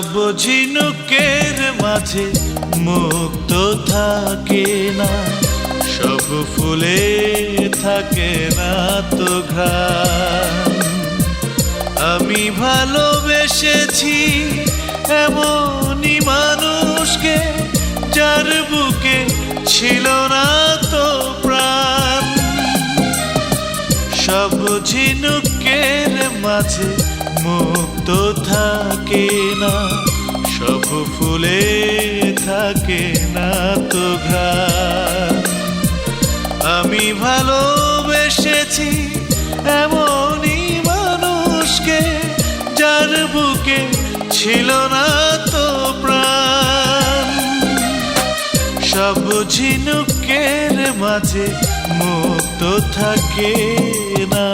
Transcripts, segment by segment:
সব ঝিনুকের মাঝে মুক্ত থাকে না, সব ফুলে থাকে না তো আমি ভালোবেসেছি এমনই মানুষকে যার বুকে ছিল না তো প্রাণ। সব ঝিনুকের মাঝে মুক্ত থাকে না, সব ফুলে থাকে না তো ঘ্রাণ। আমি ভালোবেসেছি এমনই মানুষকে, যার বুকে ছিল না তো প্রাণ। সব ঝিনুকের মাঝে মুক্ত থাকে না।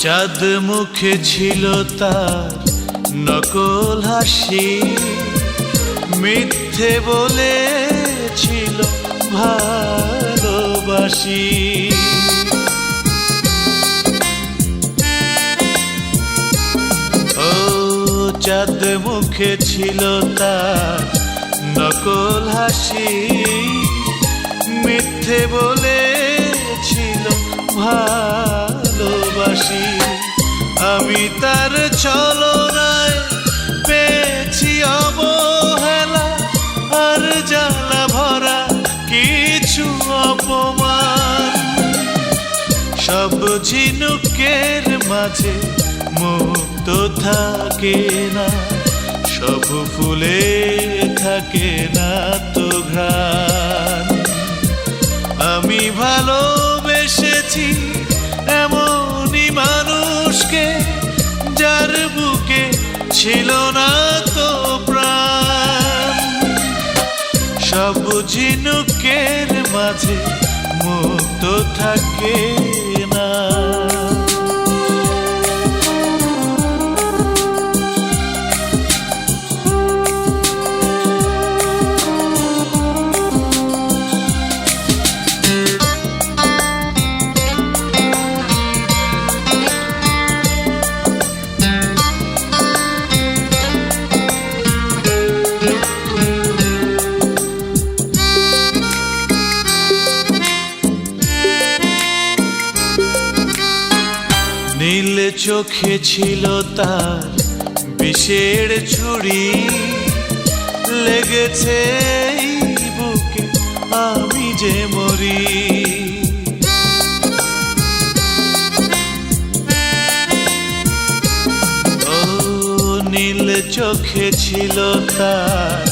চাঁদ মুখে ছিল তার নকল হাসি। মিথ্যে বলেছিল ভালোবাসি। ও চাঁদ মুখে ছিল তার নকল হাসি। মিথ্যে বলেছিল ভালোবাসি আমি তার চলনায় পেয়েছি অবহেলা। আর জ্বালা ভরা কিছু অপমান। সব ঝিনুকের মাঝে মুক্ত থাকে না। সব ফুলে থাকে না তো ঘ্রাণ। আমি ভালোবেসেছি সব ঝিনুকের মাঝে মুক্ত থাকে। চোখে ছিল তার বিষের ছুরি। লেগেছে বুকে আমি যে মরি। ও নীল চোখে ছিল তার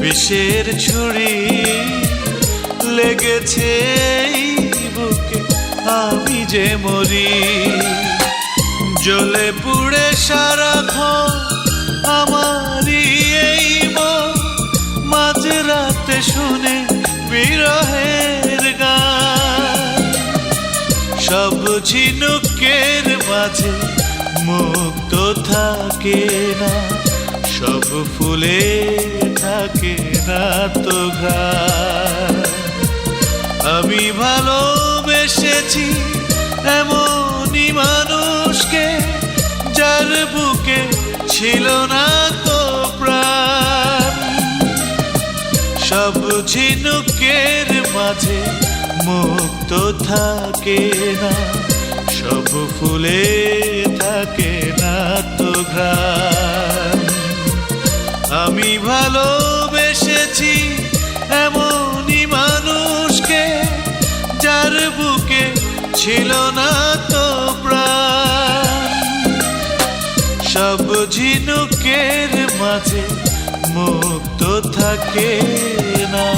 বিষের ছুরি। লেগেছে বুকে আমি যে মরি। জ্বলে পুড়ে সারাক্ষণ আমারই এই মাঝ রাতে শুনে বিরহের গান। সব ঝিনুকের মাঝে মুক্ত থাকে না, সব ফুলে থাকে না তো আমি ভালোবেসেছি এমনই মানুষকে ছিল না তো প্রাণ। সব ঝিনুকের মাঝে মুক্ত থাকে না, সব ফুলে থাকে না তো ঘ্রাণ। আমি ভালোবেসেছি এমনই মানুষকে, যার বুকে ছিল না ঝিনুকের মাঝে মুক্ত থাকে না।